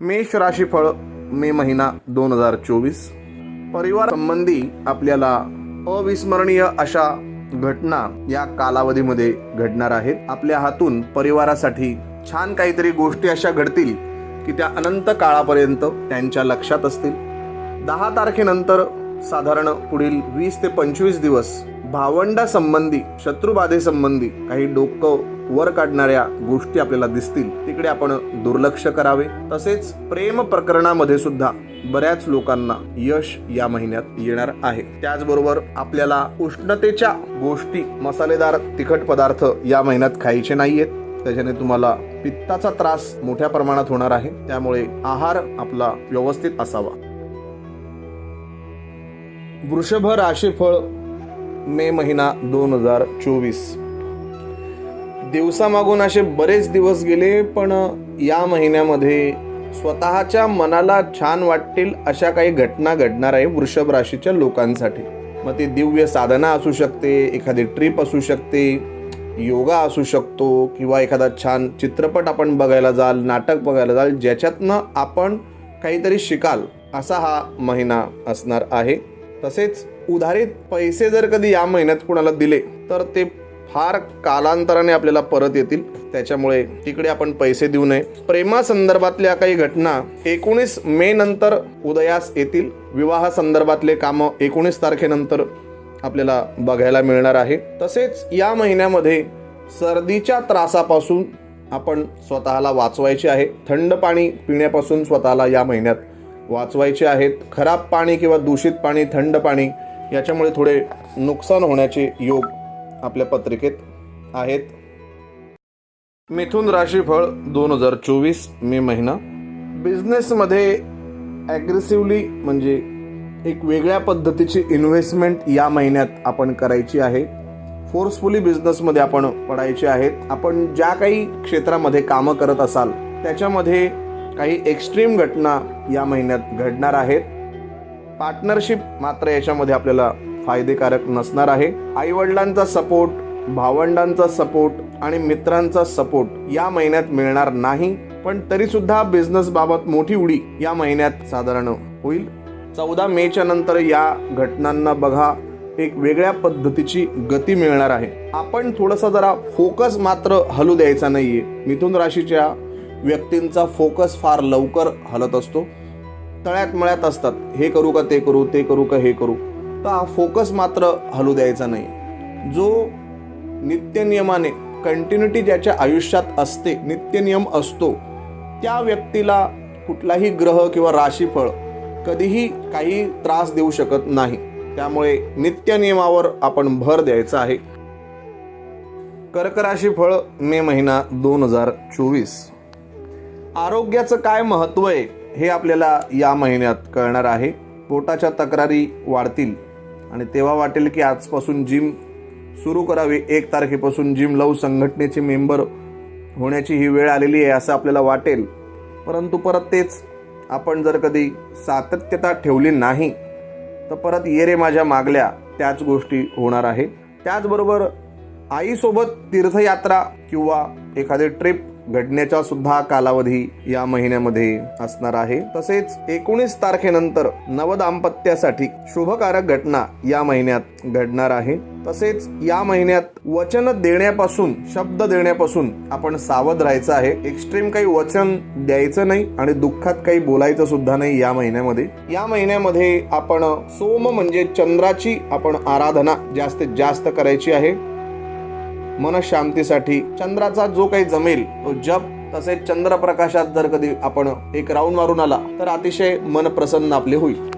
मेष राशीफळ मे महिना दोन हजार चोवीस. परिवार संबंधी आपल्याला अविस्मरणीय अशा घटना या कालावधीमध्ये घडणार आहेत. आपल्या हातून परिवारासाठी छान काहीतरी गोष्टी अशा घडतील की त्या अनंत काळापर्यंत त्यांच्या लक्षात असतील. दहा तारखेनंतर साधारण पुढील वीस ते पंचवीस दिवस भावंडासंबंधी शत्रुबाधेसंबंधी काही डोकं वर काढणाऱ्या गोष्टी आपल्याला दिसतील तिकडे आपण दुर्लक्ष करावे. तसेच प्रेम प्रकरणामध्ये सुद्धा बऱ्याच लोकांना यश या महिन्यात येणार आहे. त्याचबरोबर आपल्याला उष्णतेच्या गोष्टी मसालेदार तिखट पदार्थ या महिन्यात खायचे नाहीयेत. त्याच्याने तुम्हाला पित्ताचा त्रास मोठ्या प्रमाणात होणार आहे. त्यामुळे आहार आपला व्यवस्थित असावा. वृषभ राशीफळ मे महिना दोन हजार चोवीस. दिवसामागून असे बरेच दिवस गेले पण या महिन्यामध्ये स्वतःच्या मनाला छान वाटतील अशा काही घटना घडणार आहे वृषभ राशीच्या लोकांसाठी. मग ती दिव्य साधना असू शकते एखादी ट्रिप असू शकते योगा असू शकतो किंवा एखादा छान चित्रपट आपण बघायला जाल नाटक बघायला जाल ज्याच्यातनं आपण काहीतरी शिकाल असा हा महिना असणार आहे. तसेच उधारीत पैसे जर कधी या महिन्यात कुणाला दिले तर ते फार कालांतराने आपल्याला परत येतील. त्याच्यामुळे तिकडे आपण पैसे देऊ नये. प्रेमासंदर्भातल्या काही घटना एकोणीस मे नंतर उदयास येतील. विवाह संदर्भातले कामं एकोणीस तारखेनंतर आपल्याला बघायला मिळणार आहे. तसेच या महिन्यामध्ये सर्दीच्या त्रासापासून आपण स्वतःला वाचवायचे आहे. थंड पाणी पिण्यापासून स्वतःला या महिन्यात वाचवायचे आहेत. खराब पाणी किंवा दूषित पाणी थंड पाणी याच्यामुळे थोडे नुकसान होण्याचे योग आपल्या पत्रिकेत आहेत. मिथुन राशीफळ दोन हजार चोवीस मे महिना. बिझनेसमध्ये ॲग्रेसिव्हली म्हणजे एक वेगळ्या पद्धतीची इन्व्हेस्टमेंट या महिन्यात आपण करायची आहे. फोर्सफुली बिझनेसमध्ये आपण पडायचे आहेत. आपण ज्या काही क्षेत्रामध्ये कामं करत असाल त्याच्यामध्ये काही एक्स्ट्रीम घटना या महिन्यात घडणार आहेत. पार्टनरशिप मात्र याच्यामध्ये आपल्याला फायदेकारक नसणार आहे. आई वडिलांचा सपोर्ट भावंडांचा सपोर्ट आणि मित्रांचा सपोर्ट या महिन्यात मिळणार नाही. पण तरी सुद्धा बिझनेस बाबत मोठी उडी या महिन्यात साधारण होईल. चौदा मेच्या नंतर या घटनांना बघा एक वेगळ्या पद्धतीची गती मिळणार आहे. आपण थोडासा जरा फोकस मात्र हलू द्यायचा नाहीये. मिथुन राशीच्या व्यक्तींचा फोकस फार लवकर हलत असतो. तळ्यात मळ्यात असतात. हे करू का ते करू ते करू का हे करू. तर हा फोकस मात्र हलू द्यायचा नाही जो नित्यनियमाने कंटिन्युटी ज्याच्या आयुष्यात असते नित्यनियम असतो त्या व्यक्तीला कुठलाही ग्रह किंवा राशीफळ कधीही काही त्रास देऊ शकत नाही. त्यामुळे नित्यनियमावर आपण भर द्यायचा आहे. कर्कराशी फळ मे महिना दोन हजार चोवीस. आरोग्याचं काय महत्त्व आहे? हे आपल्याला या महिन्यात कळणार आहे. पोटाच्या तक्रारी वाढतील आणि तेव्हा वाटेल की आजपासून जिम सुरू करावी. एक तारखेपासून जिम लव संघटनेचे मेंबर होण्याची ही वेळ आलेली आहे असं आपल्याला वाटेल. परंतु परत तेच आपण जर कधी सातत्यता ठेवली नाही तर परत ये रे माझ्या मागल्या त्याच गोष्टी होणार आहे. त्याचबरोबर आईसोबत तीर्थयात्रा किंवा एखादी ट्रिप घडण्याचा सुद्धा कालावधी या महिन्यामध्ये असणार आहे. तसेच एकोणीस तारखेनंतर नवदाम्पत्यासाठी शुभकारक घटना या महिन्यात घडणार आहे. तसेच या महिन्यात वचन देण्यापासून शब्द देण्यापासून आपण सावध राहायचं आहे. एक्स्ट्रीम काही वचन द्यायचं नाही आणि दुःखात काही बोलायचं सुद्धा नाही या महिन्यामध्ये. या महिन्यामध्ये आपण सोम म्हणजे चंद्राची आपण आराधना जास्तीत जास्त करायची आहे. मनशांतीसाठी चंद्राचा जो काही जमेल तो जप तसेच चंद्रप्रकाशात जर कधी आपण एक राऊंड मारून आला तर अतिशय मन प्रसन्न आपले होईल.